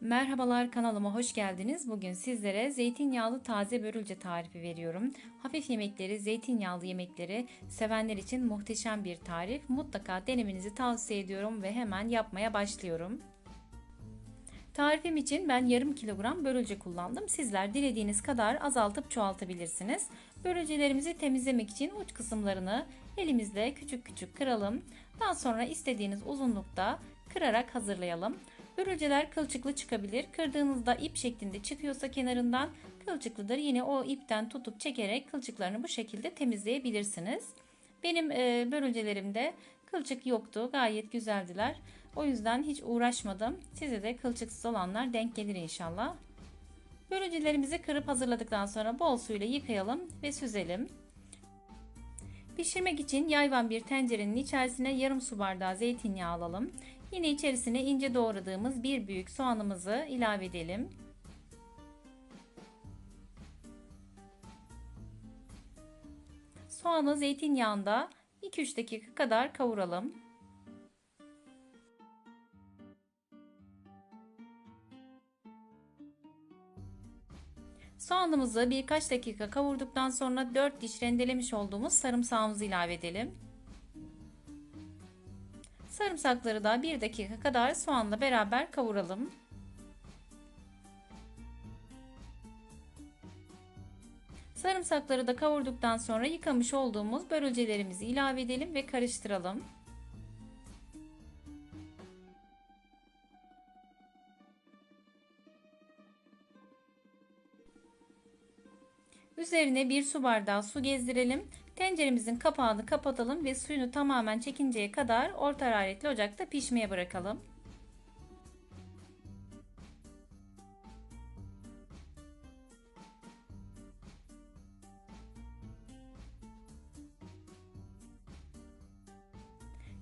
Merhabalar kanalıma hoş geldiniz. Bugün sizlere zeytinyağlı taze börülce tarifi veriyorum. Hafif yemekleri, zeytinyağlı yemekleri sevenler için muhteşem bir tarif. Mutlaka denemenizi tavsiye ediyorum ve hemen yapmaya başlıyorum. Tarifim için ben yarım kilogram börülce kullandım. Sizler dilediğiniz kadar azaltıp çoğaltabilirsiniz. Börülcelerimizi temizlemek için uç kısımlarını elimizle küçük küçük kıralım. Daha sonra istediğiniz uzunlukta kırarak hazırlayalım. Börülceler kılçıklı çıkabilir. Kırdığınızda ip şeklinde çıkıyorsa kenarından kılçıklıdır. Yine o ipten tutup çekerek kılçıklarını bu şekilde temizleyebilirsiniz. Benim e, börülcelerimde kılçık yoktu. Gayet güzeldiler. O yüzden hiç uğraşmadım. Size de kılçıksız olanlar denk gelir inşallah. Börülcelerimizi kırıp hazırladıktan sonra bol suyla yıkayalım ve süzelim. Pişirmek için yayvan bir tencerenin içerisine yarım su bardağı zeytinyağı alalım. Yine içerisine ince doğradığımız bir büyük soğanımızı ilave edelim. Soğanı zeytinyağında 2-3 dakika kadar kavuralım. Soğanımızı birkaç dakika kavurduktan sonra 4 diş rendelemiş olduğumuz sarımsağımızı ilave edelim. Sarımsakları da 1 dakika kadar soğanla beraber kavuralım. Sarımsakları da kavurduktan sonra yıkamış olduğumuz börülcelerimizi ilave edelim ve karıştıralım. Üzerine bir su bardağı su gezdirelim. Tenceremizin kapağını kapatalım ve suyunu tamamen çekinceye kadar orta hararetli ocakta pişmeye bırakalım.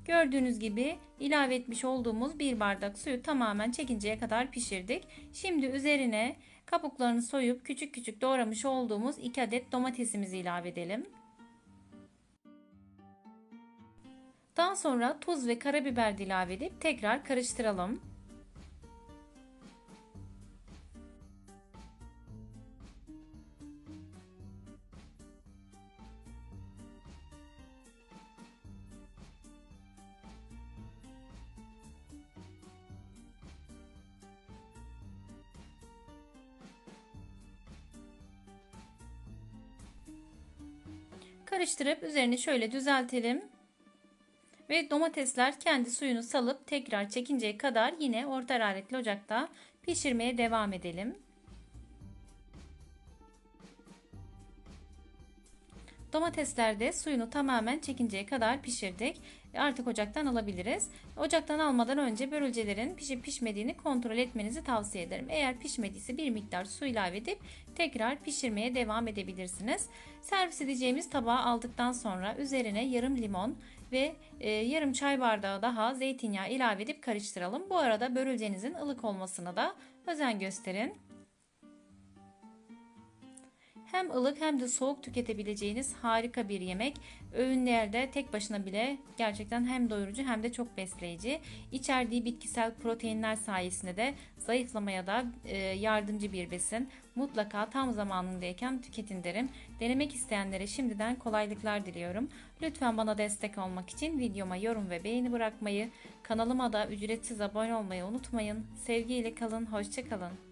Gördüğünüz gibi ilave etmiş olduğumuz bir bardak suyu tamamen çekinceye kadar pişirdik. Şimdi üzerine kabuklarını soyup küçük küçük doğramış olduğumuz 2 adet domatesimizi ilave edelim. Daha sonra tuz ve karabiber de ilave edip tekrar karıştıralım. Karıştırıp üzerini şöyle düzeltelim. Ve domatesler kendi suyunu salıp tekrar çekinceye kadar yine orta hararetli ocakta pişirmeye devam edelim. Domatesler de suyunu tamamen çekinceye kadar pişirdik. Artık ocaktan alabiliriz. Ocaktan almadan önce börülcelerin pişip pişmediğini kontrol etmenizi tavsiye ederim. Eğer pişmediyse bir miktar su ilave edip tekrar pişirmeye devam edebilirsiniz. Servis edeceğimiz tabağı aldıktan sonra üzerine yarım limon ve e, yarım çay bardağı daha zeytinyağı ilave edip karıştıralım. Bu arada börülcenizin ılık olmasına da özen gösterin. Hem ılık hem de soğuk tüketebileceğiniz harika bir yemek. Öğünlerde tek başına bile gerçekten hem doyurucu hem de çok besleyici. İçerdiği bitkisel proteinler sayesinde de zayıflamaya da e, yardımcı bir besin. Mutlaka tam zamanındayken tüketin derim. Denemek isteyenlere şimdiden kolaylıklar diliyorum. Lütfen bana destek olmak için videoma yorum ve beğeni bırakmayı, kanalıma da ücretsiz abone olmayı unutmayın. Sevgiyle kalın, hoşçakalın.